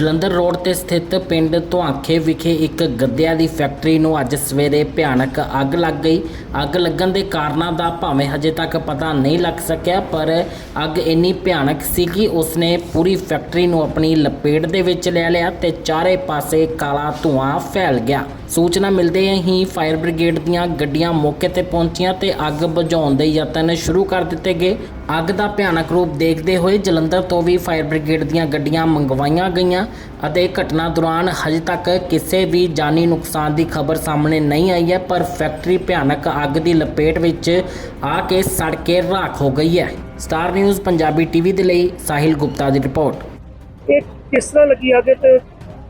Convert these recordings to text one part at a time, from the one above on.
Jalandhar road ਤੇ ਸਥਿਤ ਪਿੰਡ ਧੁਆਂਖੇ ਵਿਖੇ ਇੱਕ ਗੱਦਿਆਂ ਦੀ ਫੈਕਟਰੀ ਨੂੰ ਅੱਜ ਸਵੇਰੇ ਭਿਆਨਕ ਅੱਗ ਲੱਗ ਗਈ। ਅੱਗ ਲੱਗਣ ਦੇ ਕਾਰਨਾਂ ਦਾ ਭਾਵੇਂ ਹਜੇ ਤੱਕ ਪਤਾ ਨਹੀਂ ਲੱਗ ਸਕਿਆ, ਪਰ ਅੱਗ ਇੰਨੀ ਭਿਆਨਕ ਸੀ ਕਿ ਉਸਨੇ ਪੂਰੀ ਫੈਕਟਰੀ ਨੂੰ ਆਪਣੀ ਲਪੇਟ ਦੇ ਵਿੱਚ ਲੈ ਲਿਆ ਤੇ ਚਾਰੇ ਪਾਸੇ ਕਾਲਾ ਧੂਆਂ ਫੈਲ ਗਿਆ। ਸੂਚਨਾ ਮਿਲਦੇ ਹੀ ਫਾਇਰ ਬ੍ਰਿਗੇਡ ਦੀਆਂ ਗੱਡੀਆਂ ਮੌਕੇ ਤੇ ਪਹੁੰਚੀਆਂ ਤੇ ਅੱਗ ਬੁਝਾਉਣ ਦੇ ਯਤਨ ਸ਼ੁਰੂ ਕਰ ਦਿੱਤੇ ਗਏ। ਅੱਗ ਦਾ ਭਿਆਨਕ ਰੂਪ ਦੇਖਦੇ ਹੋਏ ਜਲੰਧਰ ਤੋਂ ਵੀ ਫਾਇਰ ਬ੍ਰਿਗੇਡ ਦੀਆਂ ਗੱਡੀਆਂ ਮੰਗਵਾਈਆਂ ਗਈਆਂ ਅਤੇ ਘਟਨਾ ਦੌਰਾਨ ਹਜੇ ਤੱਕ ਕਿਸੇ ਵੀ ਜਾਨੀ ਨੁਕਸਾਨ ਦੀ ਖਬਰ ਸਾਹਮਣੇ ਨਹੀਂ ਆਈ ਹੈ, ਪਰ ਫੈਕਟਰੀ ਭਿਆਨਕ ਅੱਗ ਦੀ ਲਪੇਟ ਵਿੱਚ ਆ ਕੇ ਸੜ ਕੇ ਰਾਖ ਹੋ ਗਈ ਹੈ। ਸਟਾਰ ਨਿਊਜ਼ ਪੰਜਾਬੀ ਟੀਵੀ ਦੇ ਲਈ ਸਾਹਿਲ ਗੁਪਤਾ ਦੀ ਰਿਪੋਰਟ। ਇਹ ਕਿਸ ਤਰ੍ਹਾਂ ਲੱਗੀ ਅੱਗ ਤੇ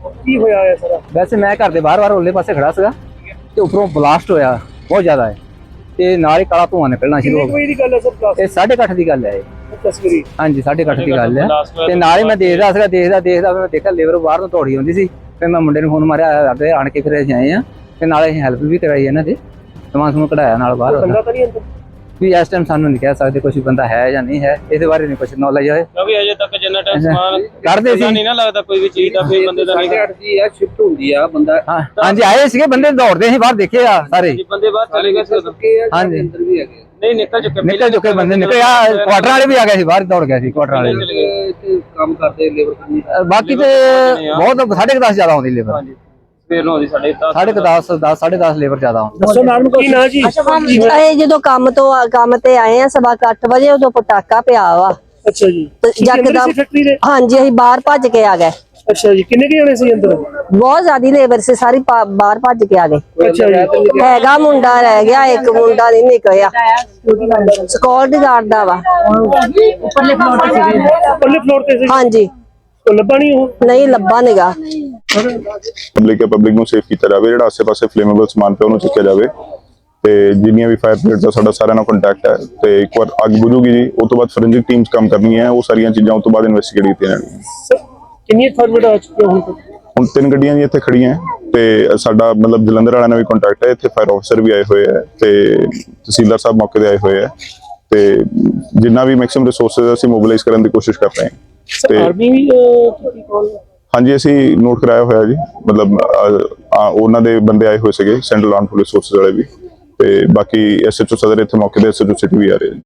ਕੀ ਹੋਇਆ ਹੈ ਸਾਰਾ? ਵੈਸੇ ਮੈਂ ਘਰ ਦੇ ਬਾਹਰ-ਬਾਹਰ ਉੱਲੇ ਪਾਸੇ ਖੜਾ ਸੀਗਾ ਤੇ ਉੱਪਰੋਂ ਬਲਾਸਟ ਹੋਇਆ ਬਹੁਤ ਜ਼ਿਆਦਾ ਹੈ। ਤੇ ਨਾਲ ਹੀ ਕਾਲਾ ਧੂਆਂ ਨਿਕਲਣਾ ਸ਼ੁਰੂ ਹੋ ਵਜੇ ਦੀ ਗੱਲ ਹੈ ਸਰ ਗਿਆ ਇਹ 8:30 ਦੀ ਗੱਲ ਹੈ ਇਹ। ਤਸਵੀਰੀ ਹਾਂਜੀ 8:30 ਦੀ ਗੱਲ ਹੈ। ਤੇ ਨਾਲ ਹੀ ਮੈਂ ਦੇਖਦਾ ਸੀਗਾ ਦੇਖਦਾ ਦੇਖਦਾ ਮੈਂ ਦੇਖਿਆ ਲੇਬਰ ਬਾਹਰ ਤੋਂ ਦੌੜੀ ਆਉਂਦੀ ਸੀ। ਫਿਰ ਮੈਂ ਮੁੰਡੇ ਨੂੰ ਫੋਨ ਮਾਰਿਆ ਤੇ ਆਣ ਕੇ ਫਿਰ ਅਸੀਂ ਆਏ ਆ ਤੇ ਨਾਲ ਅਸੀਂ ਹੈਲਪ ਵੀ ਕਰਾਈ ਇਹਨਾਂ ਦੀ। ਸਮਾਨ ਸਮੂਨ ਕਢਾਇਆ ਨਾਲ ਬਾਹਰ। ਬੰਦਾ ਤਾਂ ਨਹੀਂ ਅੰਦਰ? ਵੀ ਇਸ ਟਾਈਮ ਸਾਨੂੰ ਨਹੀਂ ਕਹਿ ਸਕਦੇ ਕੋਈ ਬੰਦਾ ਹੈ ਜਾਂ ਨਹੀਂ ਹੈ ਇਹਦੇ ਬਾਰੇ ਨਹੀਂ ਕੁਝ ਨੌਲੇਜ ਹੈ ਕਿਉਂਕਿ ਅਜੇ ਤੱਕ ਜਿੰਨਾ ਟਾਈਮ ਸਮਾਨ ਕਰਦੇ ਸੀ। ਨਹੀਂ ਨਾ ਲੱਗਦਾ ਕੋਈ ਵੀ ਚੀਜ਼ ਦਾ ਕੋਈ ਬੰਦੇ ਦਾ ਨਹੀਂ ਜੀ ਆ ਸ਼ਿਫਟ ਹੁੰਦੀ ਆ ਬੰਦਾ ਹਾਂਜੀ ਆਏ ਸੀਗੇ ਬੰਦੇ ਦੌੜਦੇ ਸੀ ਬਾਹਰ ਦੇਖੇ ਆ ਸਾਰੇ। ਜੀ ਬੰਦੇ ਬਾਹਰ ਚਲੇ ਗਏ ਹਾਂਜੀ। ਅੰਦਰ ਵੀ ਹੈਗੇ ਨਹੀਂ ਨਿਕਲ ਚੁੱਕੇ ਨਿਕਲ ਚੁੱਕੇ ਬੰਦੇ ਨਿਕਲੇ ਆ ਕੁਆਟਰ ਵਾਲੇ ਵੀ ਆ ਗਏ ਸੀ ਬਾਹਰ ਦੌੜ ਗਏ ਸੀ ਕੁਆਟਰ ਵਾਲੇ। ਕੰਮ ਕਰਦੇ ਲੇਬਰ ਬਾਕੀ ਤੇ ਬਹੁਤ ਸਾਢੇ ਕੁ ਦਸ ਜ਼ਿਆਦਾ ਆਉਂਦੀ ਲੇਬਰ ਹਾਂਜੀ। ਸਵੇਰ ਨੂੰ ਆਉਂਦੀ ਸਾਡੇ ਦਸ ਸਾਢੇ ਕੁ ਦਸ 10 ਸਾਢੇ 10 ਲੇਬਰ ਜ਼ਿਆਦਾ ਆਉਂਦੀ ਦੱਸੋ ਨਾਮ ਕੀ ਨਾਂ ਜੀ? ਅਸੀਂ ਜਦੋਂ ਕੰਮ ਤੋਂ ਕੰਮ ਤੇ ਆਏ ਆ ਸਵਾ ਕੁ ਅੱਠ ਵਜੇ ਉਦੋਂ ਪਟਾਕਾ ਪਿਆ ਵਾ। ਅੱਛਾ ਜੀ। ਤੇ ਤੁਸੀਂ ਅੰਦਰ ਯਕਦਮ- ਸੀ ਫੈਕਟਰੀ ਦੇ? ਹਾਂਜੀ ਅਸੀਂ ਬਾਹਰ ਭੱਜ ਕੇ ਆ ਗਏ। ਅੱਛਾ ਜੀ ਕਿੰਨੇ ਕੁ ਜਣੇ ਸੀ ਅੰਦਰ? ਬਹੁਤ ਜ਼ਿਆਦੀ ਲੇਬਰ ਸੀ ਸਾਰੀ ਪਾ- ਬਾਹਰ ਭੱਜ ਕੇ ਆ ਗਏ। ਅੱਛਾ ਜੀ। ਹੈਗਾ ਮੁੰਡਾ ਰਹਿ ਗਿਆ ਇੱਕ ਮੁੰਡਾ ਨਹੀਂ ਨਿਕਲਿਆ। ਸਕਿਉਰਟੀ ਗਾਰਡ ਦਾ ਵਾ। ਪੱਲੇ ਫਲੋਰ ਤੇ ਸੀ ਹਾਂਜੀ। ਉਹ ਲੱਭਾ ਨਹੀਂ ਉਹ? ਨਹੀਂ ਲੱਭਾ ਨਿਗਾ। ਪਬਲਿਕ ਹੈ ਪਬਲਿਕ ਨੂੰ ਸੇਫ ਕੀਤਾ ਜਾਵੇ ਜਿਹੜਾ ਆਸ-ਪਾਸੇ ਫਲੇਮੇਬਲ ਸਮਾਨ ਪਿਆ ਉਹਨੂੰ ਚੁੱਕਿਆ ਜਾਵੇ। ਤੇ ਜਿੰਨੀਆਂ ਵੀ ਫਾਇਰ ਬ੍ਰਿਗੇਡ ਦਾ ਸਾਡਾ ਸਾਰਿਆਂ ਨਾਲ ਕੰਟੈਕਟ ਹੈ ਤੇ ਇੱਕ ਵਾਰ ਅੱਗ ਬੁਝੂਗੀ ਜੀ ਉਸ ਤੋਂ ਬਾਅਦ ਫੋਰੈਂਸਿਕ ਟੀਮਸ ਕੰਮ ਕਰਨੀਆਂ ਉਹ ਸਾਰੀਆਂ ਚੀਜ਼ਾਂ ਉਸ ਤੋਂ ਬਾਅਦ ਇਨਵੈਸਟੀਗੇਟ ਕੀਤੀਆਂ ਜਾਣਗੀਆਂ। ਕਿੰਨੀ ਫਾਰਮੇਟ ਆ ਚੁੱਕੇ ਹੁਣ ਤੱਕ? ਹੁਣ ਤਿੰਨ ਗੱਡੀਆਂ ਜੀ ਇੱਥੇ ਖੜੀਆਂ ਤੇ ਸਾਡਾ ਮਤਲਬ ਜਲੰਧਰ ਵਾਲਿਆਂ ਨਾਲ ਵੀ ਕੰਟੈਕਟ ਹੈ ਇੱਥੇ ਫਾਇਰ ਆਫੀਸਰ ਵੀ ਆਏ ਹੋਏ ਹੈ ਤੇ ਤਹਿਸੀਲਦਾਰ ਸਾਹਿਬ ਮੌਕੇ ਤੇ ਆਏ ਹੋਏ ਹੈ ਤੇ ਜਿੰਨਾ ਵੀ ਮੈਕਸਿਮਮ ਰਿਸੋਰਸਸ ਅਸੀਂ ਮੋਬਿਲਾਈਜ਼ ਕਰਨ ਦੀ ਕੋਸ਼ਿਸ਼ ਕਰ ਰਹੇ ਹਾਂ। ਸਰ ਆਰਮੀ ਵੀ ਕੀਤੀ ਕਾਲ ਹਾਂਜੀ, ਅਸੀਂ ਨੋਟ ਕਰਾਇਆ ਹੋਇਆ ਜੀ। ਮਤਲਬ ਉਹਨਾਂ ਦੇ ਬੰਦੇ ਆਏ ਹੋਏ ਸੀਗੇ ਸੈਂਟਰਲ ਆਰਮ ਪੁਲਿਸ ਫੋਰਸਸ ਵਾਲੇ ਵੀ। ਤੇ ਬਾਕੀ ਐਸਐਚਓ ਸਦਰ ਇੱਥੇ ਮੌਕੇ ਤੇ ਐਸਐਚਓ ਸਿਟੀ ਵੀ ਆ ਰਹੇ ਜੀ।